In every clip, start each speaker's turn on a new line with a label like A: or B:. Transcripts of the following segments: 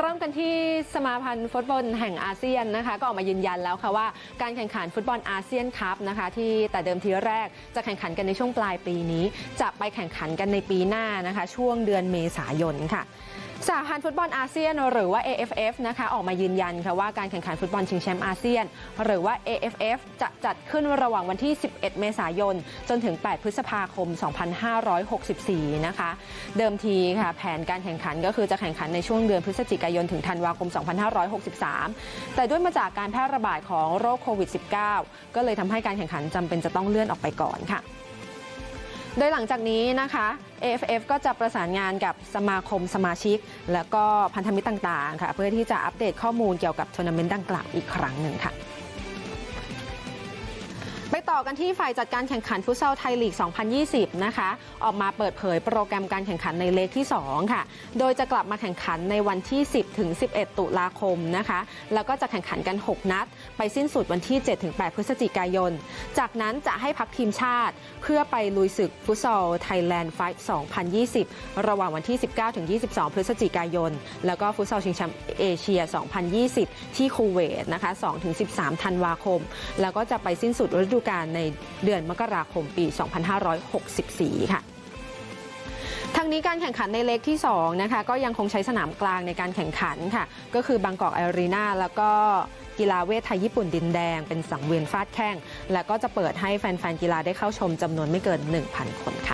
A: เริ่มกันที่สมาพันธ์ฟุตบอลแห่งอาเซียนนะคะ ก็ออกมายืนยันแล้วค่ะว่าการแข่งขันฟุตบอลอาเซียนคัพนะคะ ที่แต่เดิมทีแรกจะแข่งขันกันในช่วงปลายปีนี้ จะไปแข่งขันกันในปีหน้านะคะ ช่วงเดือนเมษายนค่ะ สหพันธ์ฟุตบอลอาเซียนหรือว่า AFF นะคะออกมายืนยันค่ะว่าการแข่งขันฟุตบอลชิงแชมป์อาเซียน หรือว่า AFF จะจัดขึ้นระหว่างวันที่ 11 เมษายน จนถึง 8 พฤษภาคม 2564 นะคะ เดิมทีค่ะแผนการแข่งขันก็คือจะแข่งขันในช่วงเดือนพฤศจิกายนถึงธันวาคม 2563 แต่ด้วยมาจากการแพร่ระบาดของโรคโควิด -19 ก็เลยทำให้การแข่งขันจำเป็นจะต้องเลื่อนออกไปก่อนค่ะ โดยหลังจากนี้นะคะ AFF ก็จะประสานงานกับสมาคมสมาชิก และก็พันธมิตรต่างๆค่ะ เพื่อที่จะอัปเดตข้อมูลเกี่ยวกับทัวร์นาเมนต์ดังกล่าวอีกครั้งหนึ่งค่ะ ไปต่อกันที่ฝ่ายจัดการแข่งขันฟุตซอลไทยลีก 2020 นะคะ ออกมาเปิดเผยโปรแกรมการแข่งขันในเลกที่ 2 ค่ะ โดยจะกลับมาแข่งขันในวันที่ 10 ถึง 11 ตุลาคมนะคะ แล้วก็จะแข่งขันกัน 6 นัด ไปสิ้นสุดวันที่ 7 ถึง 8 พฤศจิกายน จากนั้นจะให้พักทีมชาติ เพื่อไปลุยศึกฟุตซอลไทยแลนด์ไฟท์2020 ระหว่างวันที่ 19 ถึง 22 พฤศจิกายน แล้วก็ฟุตซอลชิงแชมป์เอเชีย 2020 ที่คูเวตนะคะ 2 ถึง 13 ธันวาคม แล้วก็จะไปสิ้นสุดฤดูกาลในเดือนมกราคมปี 2564 ค่ะทางนี้การแข่งขันในเล็กที่2นะคะก็ยังคงใช้สนามกลางในการแข่งขันค่ะ ก็คือบางกอกแอรีนาแล้วก็กีฬาเวทไทยญี่ปุ่นดินแดง เป็นสังเวียนฟาดแข้ง และก็จะเปิดให้แฟนๆกีฬาได้เข้าชมจำนวนไม่เกิน 1,000 คนค่ะ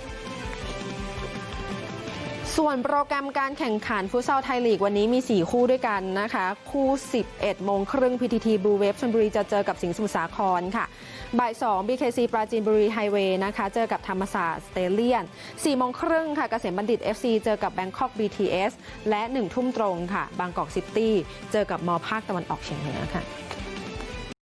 A: ส่วนโปรแกรมการแข่งขันฟุตซอลไทยลีกวันนี้มี 4 คู่ด้วยกันนะคะ คู่ 11 โมงครึ่ง PTT Blue Wave ชลบุรีจะเจอกับสิงห์สมุทรสาครค่ะ บ่าย 2 BKC ปราจีนบุรีไฮเวย์นะคะ เจอกับธรรมศาสตร์สเตเลียน4โมงครึ่งค่ะเกษมบัณฑิต FC เจอกับ Bangkok BTS และ 1 ทุ่มตรงค่ะ บางกอกซิตี้ เจอกับมภาคตะวันออกเฉียงเหนือค่ะ